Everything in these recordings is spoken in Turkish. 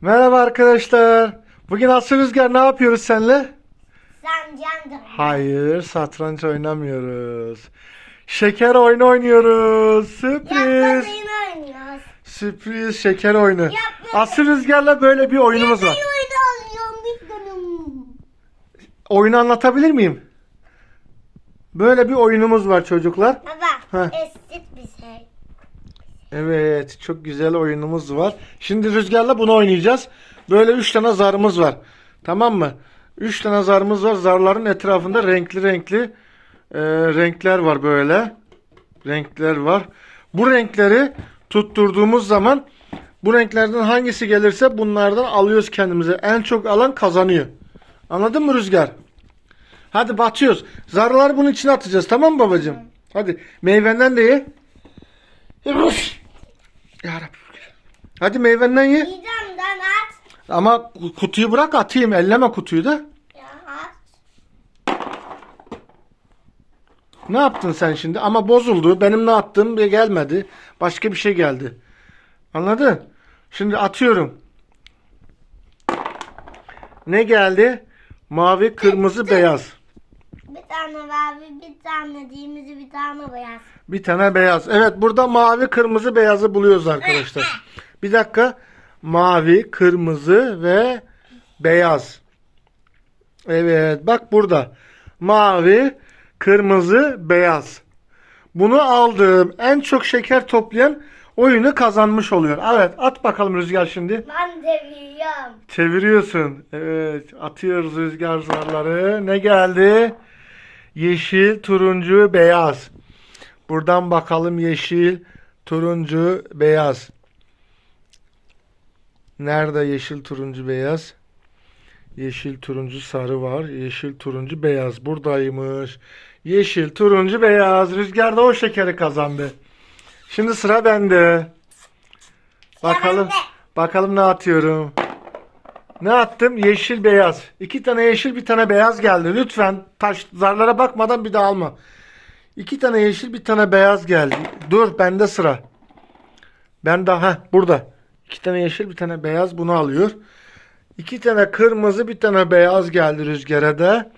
Merhaba arkadaşlar. Bugün Aslı Rüzgar ne yapıyoruz senle? Sen candır. Hayır, satranç oynamıyoruz. Şeker oyunu oynuyoruz. Sürpriz. Yapmadığını oynuyoruz. Sürpriz şeker oyunu. Aslı Rüzgar'la böyle bir oyunumuz var. Oyunu anlatabilir miyim? Böyle bir oyunumuz var çocuklar. Baba Heh. Evet, çok güzel oyunumuz var. Şimdi Rüzgar'la bunu oynayacağız. Böyle üç tane zarımız var. Tamam mı? Üç tane zarımız var. Zarların etrafında renkli renkli e, renkler var böyle. Renkler var. Bu renkleri tutturduğumuz zaman bu renklerden hangisi gelirse bunlardan alıyoruz kendimize. En çok alan kazanıyor. Anladın mı Rüzgar? Hadi batıyoruz. Zarları bunun içine atacağız. Tamam mı babacığım? Hadi meyvenden de ye. Yavaş. Ya Rabbi. Hadi meyvenden ye. Midemden at. Ama kutuyu bırak atayım. Elleme kutuyu da. Ya at. Ne yaptın sen şimdi? Ama bozuldu. Benim ne attığım bir gelmedi. Başka bir şey geldi. Anladın? Şimdi atıyorum. Ne geldi? Mavi, kırmızı, beyaz. Tane mavi, bir tane dimizi, bir tane beyaz. Bir tane beyaz. Evet burada mavi, kırmızı, beyazı buluyoruz arkadaşlar. Bir dakika. Mavi, kırmızı ve beyaz. Evet bak burada. Mavi, kırmızı, beyaz. Bunu aldım. En çok şeker toplayan oyunu kazanmış oluyor. Evet at bakalım Rüzgar şimdi. Ben de biliyorum. Çeviriyorsun. Evet atıyoruz rüzgar zarları. Ne geldi? Yeşil, turuncu, beyaz. Buradan bakalım yeşil, turuncu, beyaz. Nerede yeşil, turuncu, beyaz? Yeşil, turuncu, sarı var. Yeşil, turuncu, beyaz. Buradaymış. Yeşil, turuncu, beyaz. Rüzgar da o şekeri kazandı. Şimdi sıra bende. Bakalım. Bakalım ne atıyorum. Ne attım? Yeşil beyaz. İki tane yeşil bir tane beyaz geldi. Lütfen taş zarlara bakmadan bir daha alma. İki tane yeşil bir tane beyaz geldi. Dur bende sıra. Ben daha burada. İki tane yeşil bir tane beyaz bunu alıyor. İki tane kırmızı bir tane beyaz geldi rüzgara da.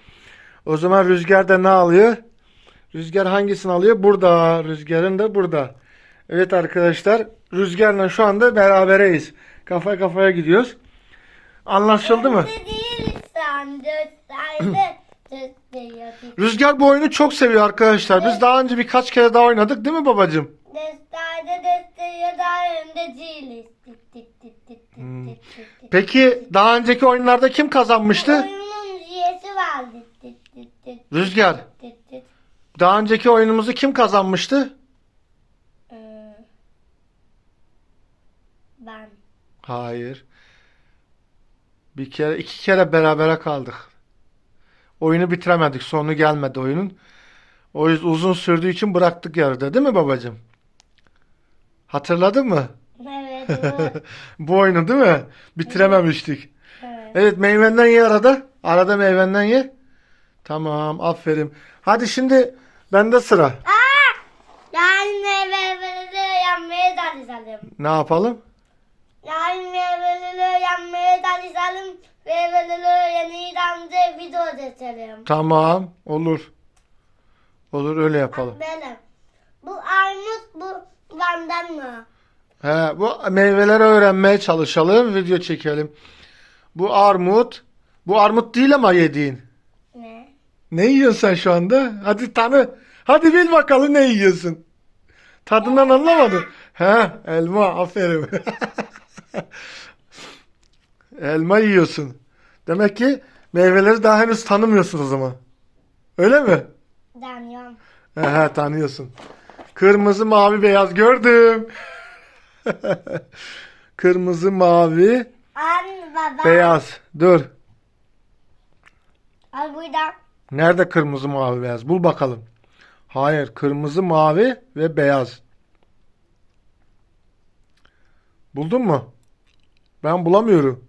O zaman rüzgar da ne alıyor? Rüzgar hangisini alıyor? Burada. Rüzgarın da burada. Evet arkadaşlar. Rüzgarla şu anda berabereyiz. Kafa kafaya gidiyoruz. Anlaşıldı mı? Rüzgar bu oyunu çok seviyor arkadaşlar. Biz daha önce birkaç kere daha oynadık değil mi babacığım? Hmm. Peki daha önceki oyunlarda kim kazanmıştı? Rüzgar. Daha önceki oyunumuzu kim kazanmıştı? Ee, Ben. Hayır. Bir kere, iki kere berabere kaldık. Oyunu bitiremedik. Sonu gelmedi oyunun. O yüzden uzun sürdüğü için bıraktık yarıda değil mi babacığım? Hatırladın mı? Evet. bu- oyunu değil mi? Bitirememiştik. evet. Evet meyvenden ye arada. Arada meyvenden ye. Tamam aferin. Hadi şimdi bende sıra. Aa! Yani meyveleri yanmaya çalışalım. Ne yapalım? Yani meyveleri yanmaya çalışalım. Meyveleri yeniden de video çekelim. Tamam olur. Olur öyle yapalım. Benim. Bu armut bu benden mi? He, bu meyveleri öğrenmeye çalışalım. Video çekelim. Bu armut. Bu armut değil ama yediğin. Ne? Ne yiyorsun sen şu anda? Hadi tanı. Hadi bil bakalım ne yiyorsun. Tadından anlamadın. He, elma. Aferin. elma yiyorsun. Demek ki meyveleri daha henüz tanımıyorsun o zaman. Öyle mi? Deniyorum. He, he tanıyorsun. Kırmızı, mavi, beyaz gördüm. Kırmızı, mavi, An baba. beyaz. Dur. Al burada. Nerede kırmızı, mavi, beyaz? Bul bakalım. Hayır, kırmızı, mavi ve beyaz. Buldun mu? Ben bulamıyorum.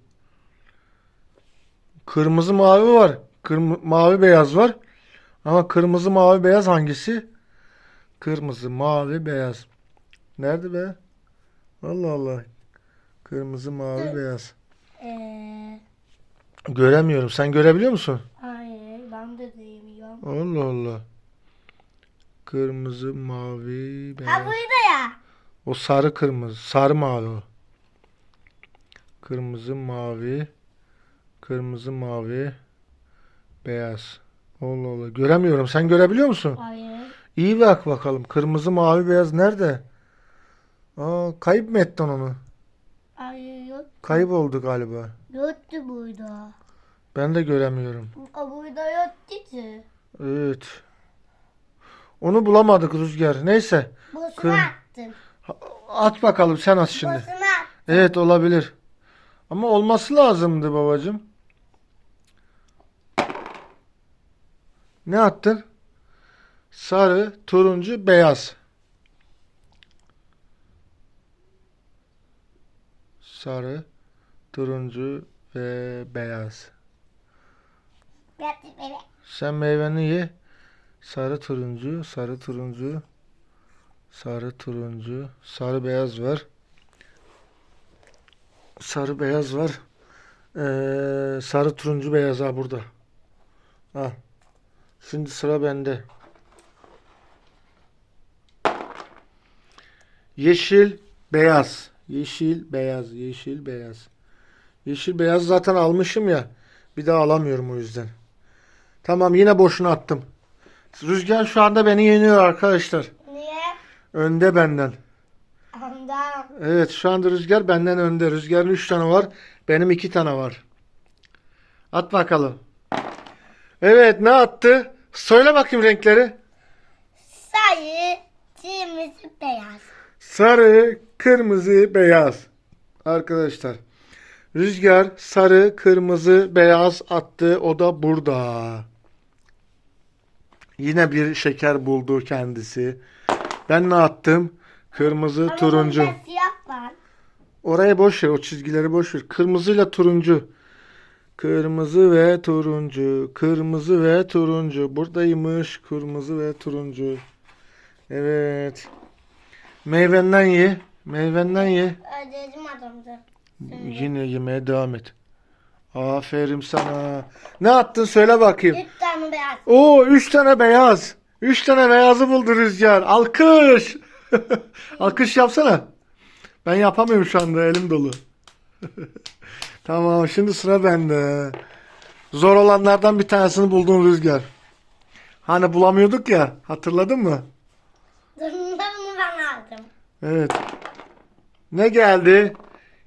Kırmızı, mavi var. Kırmızı, mavi, beyaz var. Ama kırmızı, mavi, beyaz hangisi? Kırmızı, mavi, beyaz. Nerede be? Allah Allah. Kırmızı, mavi, beyaz. Ee, Göremiyorum. Sen görebiliyor musun? hayır ben de duymuyorum. Allah Allah. Kırmızı, mavi, Ha beyaz. burada ya. O sarı kırmızı. Sarı mavi o. Kırmızı, mavi. Kırmızı, mavi. Beyaz. Allah Allah. Göremiyorum. Sen görebiliyor musun? Hayır. İyi bak bakalım. Kırmızı, mavi, beyaz nerede? Aa, kayıp mı ettin onu? Hayır yok. Kayıp oldu galiba. Yoktu burada. Ben de göremiyorum. Burada yoktu ki. Evet. Onu bulamadık Rüzgar. Neyse. Boşuna Kır- attım. At bakalım sen at şimdi. Boşuna attım. Evet olabilir. Ama olması lazımdı babacığım. Ne attın? Sarı, turuncu, beyaz. Sarı, turuncu ve beyaz. Sen meyveni ye. Sarı, turuncu, sarı, turuncu, sarı, turuncu, sarı, beyaz var. Sarı, beyaz var. Ee, sarı, turuncu, beyaz ha burada. Ha. Şimdi sıra bende. Yeşil, beyaz. Yeşil, beyaz, yeşil, beyaz. Yeşil, beyaz zaten almışım ya. Bir daha alamıyorum o yüzden. Tamam yine boşuna attım. Rüzgar şu anda beni yeniyor arkadaşlar. Niye? Önde benden. Ondan. Evet şu anda Rüzgar benden önde. Rüzgar'ın 3 tane var. Benim 2 tane var. At bakalım. Evet ne attı? Söyle bakayım renkleri. Sarı, kırmızı, beyaz. Sarı, kırmızı, beyaz. Arkadaşlar. Rüzgar sarı, kırmızı, beyaz attı. O da burada. Yine bir şeker buldu kendisi. Ben ne attım? Kırmızı, Ama turuncu. bunda siyah var. Oraya boş ver, o çizgileri boş ver. Kırmızıyla turuncu. Kırmızı ve turuncu. Kırmızı ve turuncu. Buradaymış. Kırmızı ve turuncu. Evet. Meyvenden ye. Meyvenden ye. Ödedim adamdı. Yine yemeye devam et. Aferin sana. Ne attın söyle bakayım. Üç tane beyaz. Oo üç tane beyaz. Üç tane beyazı buldu Rüzgar. Alkış. Alkış yapsana. Ben yapamıyorum şu anda elim dolu. tamam şimdi sıra bende. Zor olanlardan bir tanesini buldun Rüzgar. Hani bulamıyorduk ya hatırladın mı? Bunu ben aldım. Evet. Ne geldi?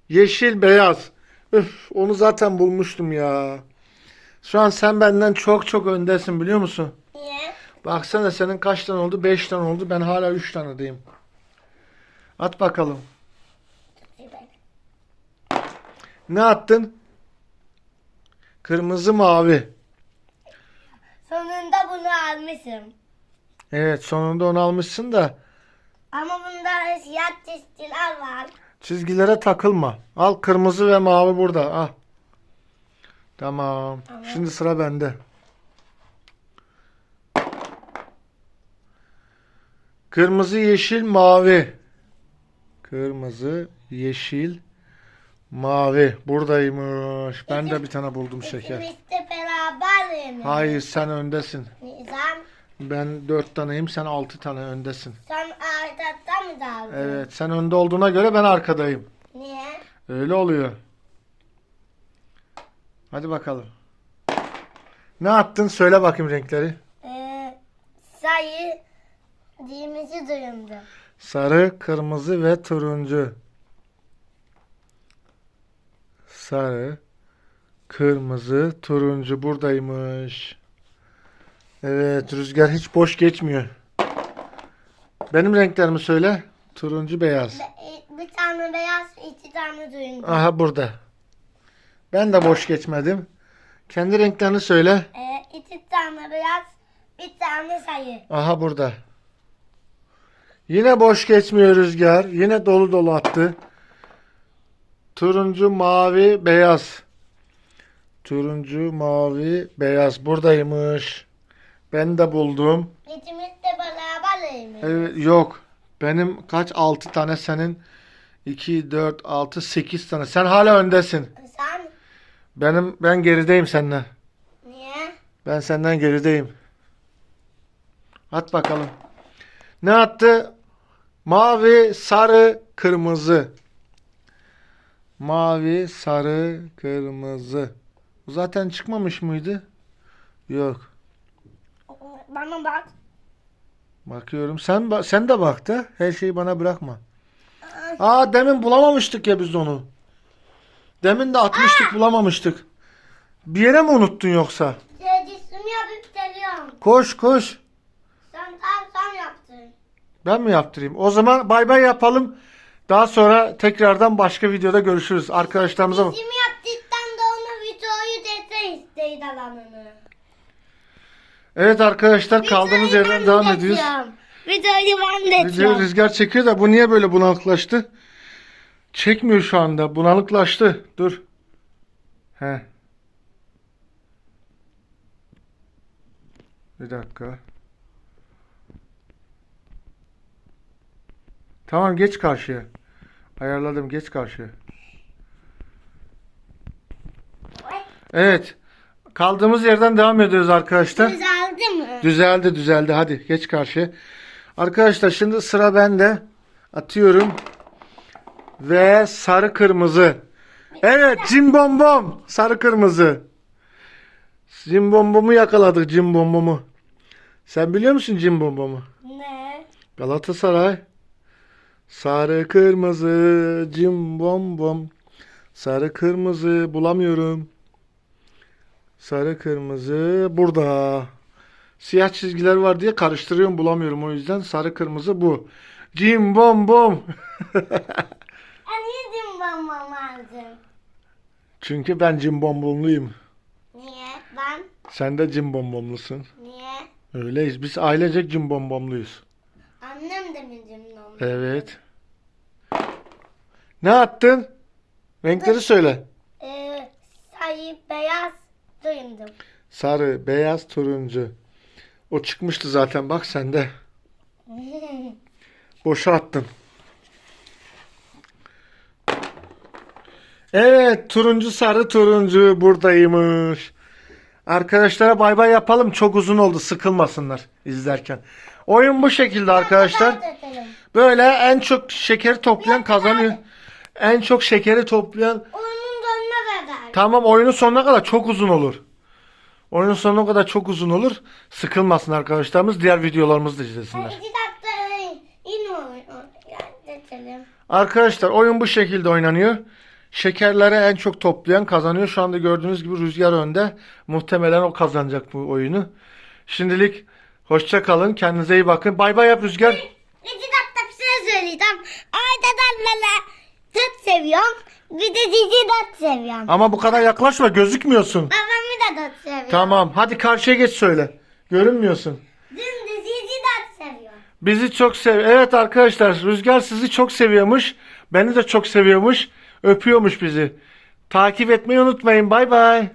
Yeşil beyaz. Üf, onu zaten bulmuştum ya. Şu an sen benden çok çok öndesin biliyor musun? Niye? Baksana senin kaç tane oldu? 5 tane oldu. Ben hala 3 tanedeyim. At bakalım. Ne attın? Kırmızı mavi. Sonunda bunu almışım. Evet sonunda onu almışsın da Ama bunda siyah çizgiler var. çizgilere takılma. Al kırmızı ve mavi burada. Al. Tamam. Tamam. Şimdi sıra bende. Kırmızı, yeşil, mavi. Kırmızı, yeşil, mavi. Buradaymış. Ben de bir tane buldum şeker. İkimiz de beraber mi? Hayır sen öndesin. Nizam Ben dört taneyim sen altı tane öndesin. sen ardatta mı daldın? Evet sen önde olduğuna göre ben arkadayım. Niye? Öyle oluyor. Hadi bakalım. Ne attın? Söyle bakayım renkleri. Ee, sayı düğmesi duyumdu. Sarı, kırmızı ve turuncu. Sarı, kırmızı, turuncu buradaymış. Evet, rüzgar hiç boş geçmiyor. Benim renklerimi söyle. Turuncu, beyaz. Be- e, Bir tane beyaz, iki tane duyumdu. Aha burada. Ben de boş geçmedim. Kendi renklerini söyle. Ee, iki tane beyaz, bir tane sayı. Aha burada. Yine boş geçmiyor rüzgar. Yine dolu dolu attı. Turuncu, mavi, beyaz. Turuncu, mavi, beyaz. Buradaymış. Ben de buldum. İkimiz de beraber mi? Evet, yok. Benim kaç? 6 tane senin. 2, 4, 6, 8 tane. Sen hala öndesin. Sen Benim ben gerideyim senden. Niye? Ben senden gerideyim. At bakalım. Ne attı? Mavi, sarı, kırmızı. Mavi, sarı, kırmızı. Zaten çıkmamış mıydı? Yok. Bana bak. Bakıyorum. Sen ba- sen de bak da. Her şeyi bana bırakma. Aa demin bulamamıştık ya biz onu. Demin de atmıştık bulamamıştık. Bir yere mi unuttun yoksa? Resim yapıp geliyorum. Koş koş. Sen tam sen yaptın. Ben mi yaptırayım? O zaman bay bay yapalım. Daha sonra tekrardan başka videoda görüşürüz. Arkadaşlarımıza. Resim yaptıktan da ona videoyu dese isteydi alanını. Evet arkadaşlar kaldığımız Videoyu yerden ben devam de ediyoruz. Videoyu ben de Video rüzgar çekiyor da bu niye böyle bunalıklaştı? Çekmiyor şu anda. Bunalıklaştı. Dur. He. Bir dakika. Tamam geç karşıya. Ayarladım geç karşıya. Evet. Kaldığımız yerden devam ediyoruz arkadaşlar. Güzeldi mi? Düzeldi düzeldi. Hadi geç karşıya. Arkadaşlar şimdi sıra bende. Atıyorum. Ve sarı kırmızı. Evet cimbombom. Sarı kırmızı. Cimbombomu yakaladık cimbombomu. Sen biliyor musun cimbombomu? Ne? Galatasaray. Sarı kırmızı cimbombom. Sarı kırmızı bulamıyorum. Sarı kırmızı burada. Siyah çizgiler var diye karıştırıyorum bulamıyorum o yüzden sarı kırmızı bu. Cimbombom. Anneciğim ben mamacım. Çünkü ben cimbombomluyum. Niye? Ben? Sen de cimbombomlusun. Niye? Öyleyiz. Biz ailecek cimbombomluyuz. Annem de mi cimnom? Evet. Ne attın? Renkleri söyle. Ee, sayı beyaz duyundum. Sarı, beyaz, turuncu. O çıkmıştı zaten bak sende. Boşa attın. Evet turuncu sarı turuncu buradaymış. Arkadaşlara bay bay yapalım. Çok uzun oldu sıkılmasınlar izlerken. Oyun bu şekilde arkadaşlar. Böyle en çok şekeri toplayan kazanıyor. En çok şekeri toplayan Oyunun sonuna kadar. Tamam oyunun sonuna kadar çok uzun olur. Oyunun sonuna kadar çok uzun olur. Sıkılmasın arkadaşlarımız. Diğer videolarımızı da izlesinler. İki dakika in oyun. Geçelim. Arkadaşlar oyun bu şekilde oynanıyor. Şekerleri en çok toplayan kazanıyor. Şu anda gördüğünüz gibi Rüzgar önde. Muhtemelen o kazanacak bu oyunu. Şimdilik hoşça kalın. Kendinize iyi bakın. Bay bay yap Rüzgar. İki dakika bir şey söyleyeceğim. Aydadanlara tut seviyorum. Bir de cici dot seviyorum. Ama bu kadar yaklaşma gözükmüyorsun. Babamı da dot seviyorum. Tamam hadi karşıya geç söyle. Görünmüyorsun. Dün de cici dot seviyorum. Bizi çok sev. Evet arkadaşlar Rüzgar sizi çok seviyormuş. Beni de çok seviyormuş. Öpüyormuş bizi. Takip etmeyi unutmayın. Bay bay.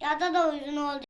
Ya da da uzun oldu.